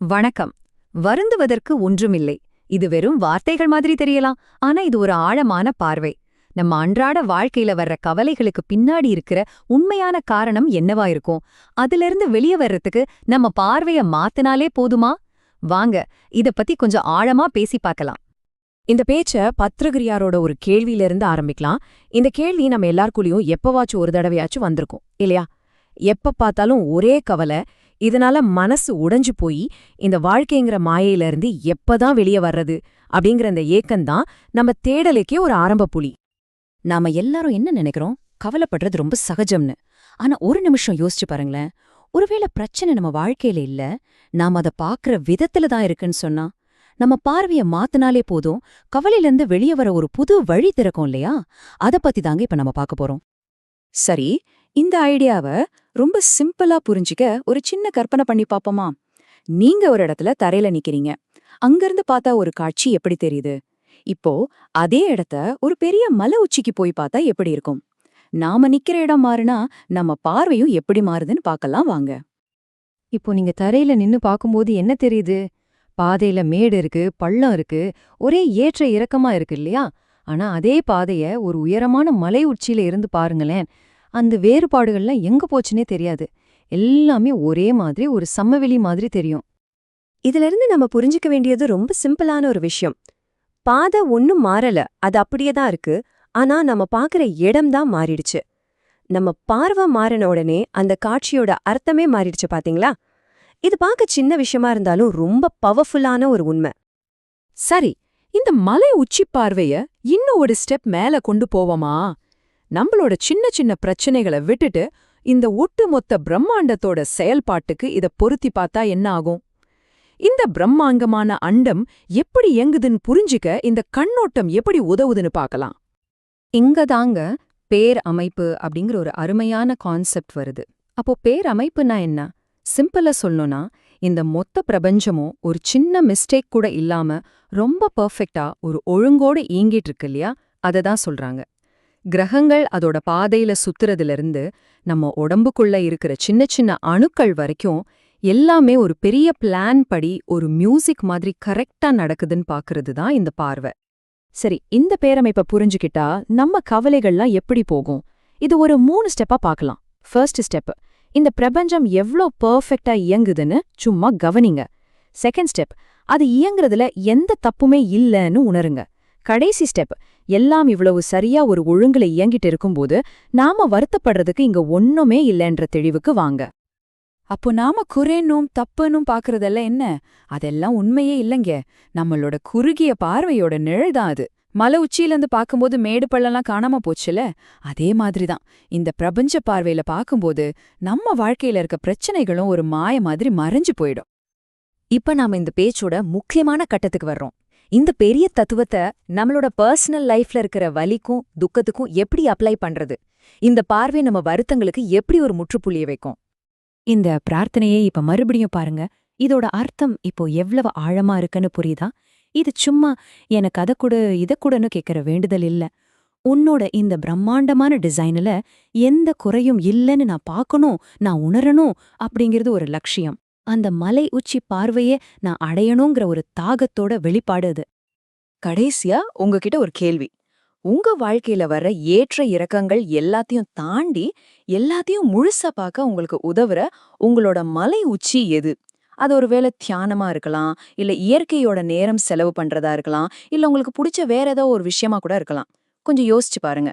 வணக்கம். வருந்துவதற்கு ஒன்றுமில்லை. இது வெறும் வார்த்தைகள் மாதிரி தெரியலாம். ஆனா இது ஒரு ஆழமான பார்வை. நம்ம அன்றாட வாழ்க்கையில வர்ற கவலைகளுக்கு பின்னாடி இருக்கிற உண்மையான காரணம் என்னவா இருக்கும்? அதிலிருந்து வெளியே வர்றதுக்கு நம்ம பார்வைய மாத்தினாலே போதுமா? வாங்க இத பத்தி கொஞ்சம் ஆழமா பேசி பார்க்கலாம். இந்த பேச்ச பத்திரகிரியாரோட ஒரு கேள்வியிலிருந்து ஆரம்பிக்கலாம். இந்த கேள்வி நம்ம எல்லாருக்குள்ளயும் எப்பவாச்சும் ஒரு தடவையாச்சும் வந்திருக்கும் இல்லையா? எப்ப பார்த்தாலும் ஒரே கவலை இதனால மனசு உடைஞ்சு போய் இந்த வாழ்க்கைங்கிற மாயையிலிருந்து எப்பதான் வெளியே வர்றது அப்படிங்கிற இந்த ஏக்கம்தான் நம்ம தேடலுக்கே ஒரு ஆரம்ப புலி. நாம எல்லாரும் என்ன நினைக்கிறோம்? கவலைப்படுறது ரொம்ப சகஜம்னு. ஆனா ஒரு நிமிஷம் யோசிச்சு பாருங்களேன். ஒருவேளை பிரச்சனை நம்ம வாழ்க்கையில இல்ல நாம அதை பாக்குற விதத்துல தான் இருக்குன்னு சொன்னா நம்ம பார்வைய மாத்தினாலே போதும் கவலையிலிருந்து வெளியே வர ஒரு புது வழி திறக்கும் இல்லையா? அத பத்தி தாங்க இப்ப நம்ம பார்க்க போறோம். சரி இந்த ஐடியாவை ரொம்ப சிம்பிளா புரிஞ்சுக்க ஒரு சின்ன கற்பனை பண்ணி பாப்போமா? நீங்க ஒரு இடத்துல தரையில நிக்கிறீங்க. அங்கிருந்து பார்த்தா ஒரு காட்சி எப்படி தெரியுது? இப்போ அதே இடத்த ஒரு பெரிய மலை உச்சிக்கு போய் பார்த்தா எப்படி இருக்கும்? நாம நிக்கிற இடம் மாறுனா நம்ம பார்வையும் எப்படி மாறுதுன்னு பார்க்கலாம் வாங்க. இப்போ நீங்க தரையில நின்னு பாக்கும்போது என்ன தெரியுது? பாதையில மேடு இருக்கு பள்ளம் இருக்கு ஒரே ஏற்ற இறக்கமா இருக்கு இல்லையா? ஆனா அதே பாதைய ஒரு உயரமான மலை உச்சியில இருந்து பாருங்களேன். அந்த வேறுபாடுகள்லாம் எங்க போச்சுனே தெரியாது. எல்லாமே ஒரே மாதிரி ஒரு சம்மவெளி மாதிரி தெரியும். இதுல இருந்து நம்ம புரிஞ்சுக்க வேண்டியது ரொம்ப சிம்பிளான ஒரு விஷயம். பாதை ஒன்னும் மாறல அது அப்படியே தான் இருக்கு ஆனா நம்ம பாக்குற இடம் தான் மாறிடுச்சு. நம்ம பார்வை மாறின உடனே அந்த காட்சியோட அர்த்தமே மாறிடுச்சு பாத்தீங்களா? இது பார்க்க சின்ன விஷயமா இருந்தாலும் ரொம்ப பவர்ஃபுல்லான ஒரு உண்மை. சரி இந்த மலை உச்சி பார்வைய இன்னும் ஒரு ஸ்டெப் மேல கொண்டு போவோமா? நம்மளோட சின்ன சின்ன பிரச்சனைகளை விட்டுட்டு இந்த ஒட்டுமொத்த பிரம்மாண்டத்தோட செயல்பாட்டுக்கு இத பொருத்தி பார்த்தா என்ன ஆகும்? இந்த பிரம்மாங்கமான அண்டம் எப்படி இயங்குதுன்னு புரிஞ்சுக்க இந்த கண்ணோட்டம் எப்படி உதவுதுன்னு பார்க்கலாம். இங்க தாங்க பேர் அமைப்பு அப்படிங்கிற ஒரு அருமையான கான்செப்ட் வருது. அப்போ பேர் அமைப்புனா என்ன? சிம்பிளா சொல்லணும்னா இந்த மொத்த பிரபஞ்சமும் ஒரு சின்ன மிஸ்டேக் கூட இல்லாம ரொம்ப பெர்ஃபெக்ட்டா ஒரு ஒழுங்கோடு இயங்கிட்டு இருக்கு இல்லையா? அதை தான் சொல்றாங்க. கிரகங்கள் அதோட பாதையில சுத்துறதிலிருந்து நம்ம உடம்புக்குள்ள இருக்கிற சின்ன சின்ன அணுக்கள் வரைக்கும் எல்லாமே ஒரு பெரிய பிளான் படி ஒரு மியூசிக் மாதிரி கரெக்டா நடக்குதுன்னு பாக்குறது தான் இந்த பார்வை. சரி இந்த பேரமைப்பை புரிஞ்சுக்கிட்டா நம்ம கவலைகள்லாம் எப்படி போகும்? இது ஒரு மூணு ஸ்டெப்பா பார்க்கலாம் ஃபர்ஸ்ட் ஸ்டெப் இந்த பிரபஞ்சம் எவ்ளோ பெர்ஃபெக்ட்டா இயங்குதுன்னு சும்மா கவனிங்க. செகண்ட் ஸ்டெப் அது இயங்குறதுல எந்த தப்புமே இல்லைன்னு உணருங்க. கடைசி ஸ்டெப் எல்லாம் இவ்வளவு சரியா ஒரு ஒழுங்குல இயங்கிட்டு இருக்கும்போது நாம வருத்தப்படுறதுக்கு இங்க ஒண்ணுமே இல்லைன்ற தெளிவுக்கு வாங்க. அப்போ நாம குறைனும் தப்புன்னும் பாக்குறதெல்லாம் என்ன? அதெல்லாம் உண்மையே இல்லைங்க. நம்மளோட குறுகிய பார்வையோட நிழல்தான் அது. மலை உச்சியிலேருந்து பார்க்கும்போது மேடு பள்ளம்லாம் காணாம போச்சுல? அதே மாதிரிதான். இந்த பிரபஞ்ச பார்வையில பார்க்கும்போது நம்ம வாழ்க்கையில இருக்க பிரச்சனைகளும் ஒரு மாய மாதிரி மறைஞ்சு போயிடும். இப்ப நாம இந்த பேச்சோட முக்கியமான கட்டத்துக்கு வர்றோம். இந்த பெரிய தத்துவத்தை நம்மளோட பர்சனல் லைஃப்ல இருக்கிற வலிக்கும் துக்கத்துக்கும் எப்படி அப்ளை பண்றது? இந்த பார்வை நம்ம வருத்தங்களுக்கு எப்படி ஒரு முற்றுப்புள்ளிய வைக்கும்? இந்த பிரார்த்தனையை இப்ப மறுபடியும் பாருங்க. இதோட அர்த்தம் இப்போ எவ்வளவு ஆழமா இருக்குன்னு புரியுதா? இது சும்மா எனக்கு அதை கூட இதை கூடன்னு கேட்கிற வேண்டுதல் இல்ல. உன்னோட இந்த பிரம்மாண்டமான டிசைனில் எந்த குறையும் இல்லைன்னு நான் பார்க்கணும் நான் உணரணும் அப்படிங்கிறது ஒரு லட்சியம். அந்த மலை உச்சி பார்வையே நான் அடையணுங்கிற ஒரு தாகத்தோட வெளிப்பாடு அது. கடைசியா உங்ககிட்ட ஒரு கேள்வி. உங்க வாழ்க்கையில வர்ற ஏற்ற இறக்கங்கள் எல்லாத்தையும் தாண்டி எல்லாத்தையும் முழுசா பார்க்க உங்களுக்கு உதவுற உங்களோட மலை உச்சி எது? அது ஒருவேளை தியானமா இருக்கலாம் இல்ல இயற்கையோட நேரம் செலவு பண்றதா இருக்கலாம் இல்ல உங்களுக்கு பிடிச்ச வேற ஏதோ ஒரு விஷயமா கூட இருக்கலாம். கொஞ்சம் யோசிச்சு பாருங்க.